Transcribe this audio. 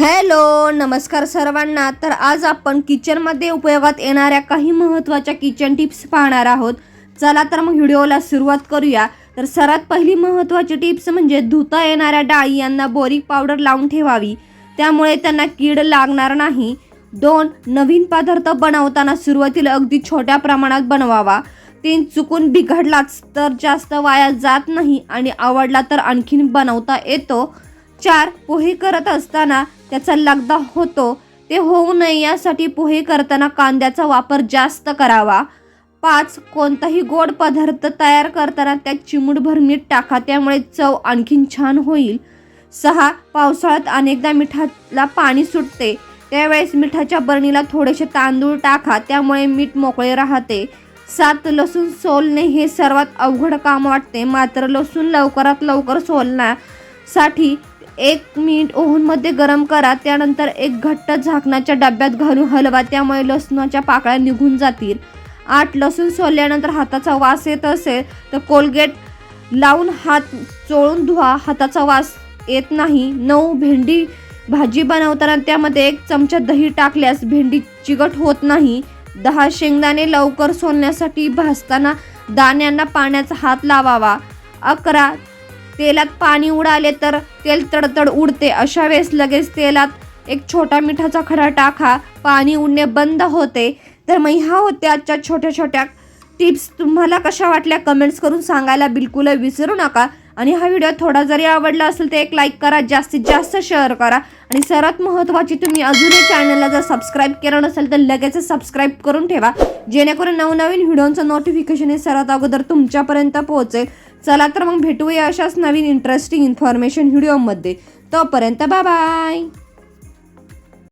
Hello नमस्कार सर्वांना. तर आज आपण किचनमध्ये उपयोगात येणाऱ्या काही महत्त्वाच्या किचन टिप्स पाहणार आहोत. चला तर मग व्हिडिओला सुरुवात करूया. तर सर्वात पहिली महत्त्वाची टिप्स म्हणजे धुता येणाऱ्या डाळी यांना बोरिक पावडर लावून ठेवावी. त्यामुळे त्यांना कीड लागणार नाही. दोन नवीन पदार्थ बनवताना सुरुवातीला अगदी छोट्या प्रमाणात बनवावा. तीन चुकून बिघडलाच तर जास्त वाया जात नाही आणि आवडला तर आणखीन बनवता येतो. चार पोहे करत असताना त्याचा लगदा होतो. ते होऊ नये यासाठी पोहे करताना कांद्याचा वापर जास्त करावा. पाच कोणताही गोड पदार्थ तयार करताना त्यात चिमूटभर मीठ टाका त्यामुळे चव आणखीन छान होईल. सहा पावसाळ्यात अनेकदा मिठाला पाणी सुटते. त्यावेळेस मिठाच्या बरणीला थोडेसे तांदूळ टाका त्यामुळे मीठ मोकळे राहते. सात लसूण सोलणे हे सर्वात अवघड काम वाटते मात्र लसूण लवकरात लवकर सोलण्यासाठी एक मिनिट ओव्हनमध्ये गरम करा त्यानंतर एक घट्ट झाकणाच्या डब्यात घालून हलवा त्यामुळे लसणाच्या पाकळ्या निघून जातील. आठ लसूण सोलल्यानंतर हाताचा वास येत असेल तर कोलगेट लावून हात चोळून धुवा हाताचा वास येत नाही. नऊ भेंडी भाजी बनवताना त्यामध्ये एक चमचा दही टाकल्यास भेंडी चिकट होत नाही. दहा शेंगदाणे लवकर सोलण्यासाठी भाजताना दाण्यांना पाण्याचा हात लावावा. अकरा तेलात पाणी उडाले तर तेल तडतड उडते. अशा वेळेस लगेच तेलात एक छोटा मिठाचा खडा टाका. पाणी उडणे बंद होते. तर मग ह्या होत्या आजच्या छोट्या छोट्या टिप्स. तुम्हाला कशा वाटल्या कमेंट्स करून सांगायला बिलकुल विसरू नका. आणि हा व्हिडिओ थोडा जरी आवडला असेल तर एक लाईक करा जास्तीत जास्त शेअर करा. आणि सर्वात महत्त्वाची तुम्ही अजूनही चॅनलला जर सबस्क्राईब केलं नसेल तर लगेच सबस्क्राईब करून ठेवा. जेणेकरून नवनवीन व्हिडिओचं नोटिफिकेशन हे सर्वात अगोदर तुमच्यापर्यंत पोहोचेल. चला तर मग भेटूया अशाच नवीन इंटरेस्टिंग इन्फॉर्मेशन व्हिडिओमध्ये तोपर्यंत बाय